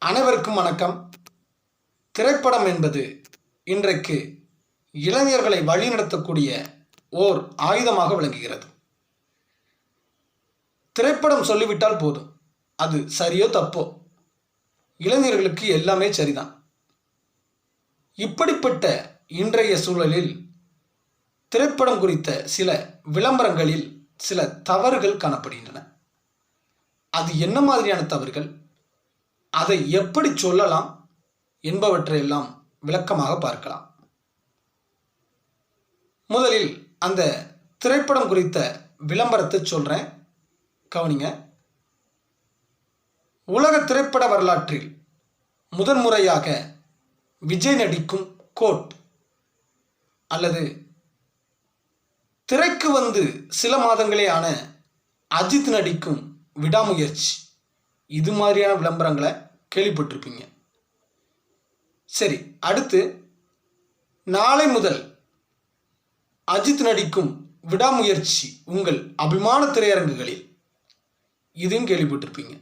அனைவருக்கும் வணக்கம். திரைப்படம் என்பது இன்றைக்கு இளைஞர்களை வழிநடத்தக்கூடிய ஓர் ஆயுதமாக விளங்குகிறது. திரைப்படம் சொல்லிவிட்டால் போதும். அது சரியோ தப்போ? இளைஞர்களுக்கு எல்லாமே சரிதான். இப்படிப்பட்ட இன்றைய சூழலில் திரைப்படம் குறித்த சில விளம்பரங்களில் சில தவறுகள் காணப்படுகின்றன. அது என்ன மாதிரியான தவறுகள்? அதை எப்படி சொல்லலாம் என்பவற்றையெல்லாம் விளக்கமாக பார்க்கலாம். முதலில் அந்த திரைப்படம் குறித்த விளம்பரத்தை சொல்கிறேன் கவனிங்க. உலக திரைப்பட வரலாற்றில் முதன்முறையாக விஜய் நடிக்கும் கோட் அல்லது திரைக்கு வந்து சில மாதங்களே ஆன அஜித் நடிக்கும் விடாமுயற்சி இது மாதிரியான விளம்பரங்களை கேள்விப்பட்டிருப்பீங்க. சரி அடுத்து நாளை முதல் அஜித் நடிக்கும் விடாமுயற்சி உங்கள் அபிமான திரையரங்குகளில். இதையும் கேள்விப்பட்டிருப்பீங்க.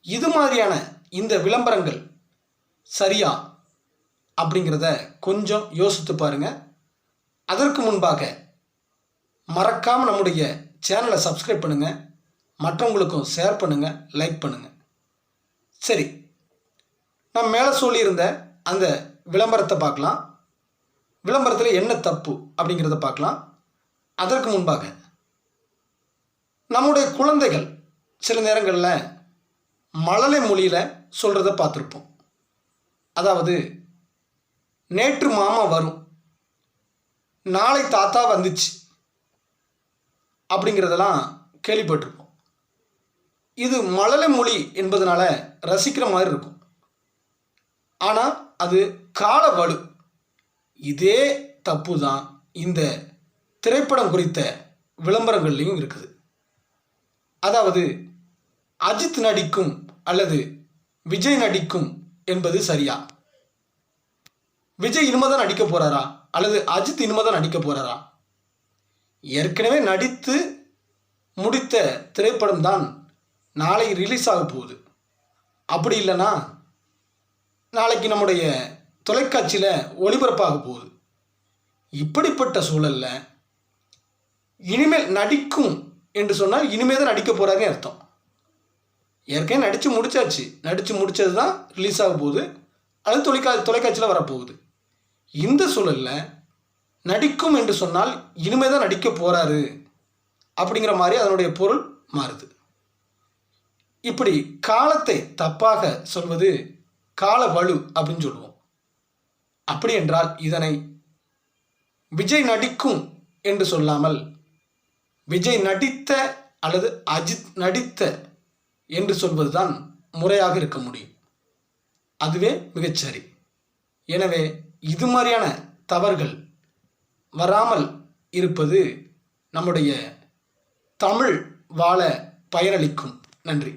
இது மாதிரியான இந்த விளம்பரங்கள் சரியா அப்படிங்கிறத கொஞ்சம் யோசித்து பாருங்க. அதற்கு முன்பாக மறக்காமல் நம்முடைய சேனலை சப்ஸ்கிரைப் பண்ணுங்கள் மற்றவங்களுக்கும் ஷேர் பண்ணுங்கள் லைக் பண்ணுங்கள் சரி நான் மேலே சொல்லியிருந்த அந்த விளம்பரத்தை பார்க்கலாம். விளம்பரத்தில் என்ன தப்பு அப்படிங்கிறத பார்க்கலாம். அதற்கு முன்பாக நம்முடைய குழந்தைகள் சில நேரங்களில் மழலை மொழியில் சொல்கிறத பார்த்துருப்போம். அதாவது நேற்று மாமா வரும் நாளை தாத்தா வந்துச்சு அப்படிங்கிறதெல்லாம் கேள்விப்பட்டிருப்போம். இது மழலை மொழி என்பதனால ரசிக்கிற மாதிரி இருக்கும். ஆனால் அது கால வலு. இதே தப்பு தான் இந்த திரைப்படம் குறித்த விளம்பரங்கள்லையும் இருக்குது. அதாவது அஜித் நடிக்கும் அல்லது விஜய் நடிக்கும் என்பது சரியா? விஜய் இனிமே தான் நடிக்க போகிறாரா அல்லது அஜித் இனிமே தான் நடிக்க போகிறாரா ஏற்கனவே நடித்து முடித்த திரைப்படம் தான் நாளை ரிலீஸ் ஆக போகுது. அப்படி இல்லைன்னா நாளைக்கு நம்முடைய தொலைக்காட்சியில் ஒளிபரப்பாக போகுது. இப்படிப்பட்ட சூழலில் இனிமேல் நடிக்கும் என்று சொன்னால் இனிமேல் தான் நடிக்க போகிறாருன்னு அர்த்தம். ஏற்கனவே நடித்து முடிச்சாச்சு. நடித்து முடித்தது தான் ரிலீஸ் ஆக போகுது. அது தொலைக்கா தொலைக்காட்சியில் வரப்போகுது. இந்த சூழலில் நடிக்கும் என்று சொன்னால் இனிமேல் தான் நடிக்க போகிறாரு அப்படிங்கிற மாதிரி அதனுடைய பொருள் மாறுது. இப்படி காலத்தை தப்பாக சொல்வது கால வலு அப்படின்னு சொல்லுவோம். அப்படி என்றால் இதனை விஜய் நடிக்கும் என்று சொல்லாமல் விஜய் நடித்த அல்லது அஜித் நடித்த என்று சொல்வதுதான் முறையாக இருக்க முடியும். அதுவே மிகச்சரி. எனவே இது மாதிரியான தவறுகள் வராமல் இருப்பது நம்முடைய தமிழ் வாழ பயனளிக்கும். நன்றி.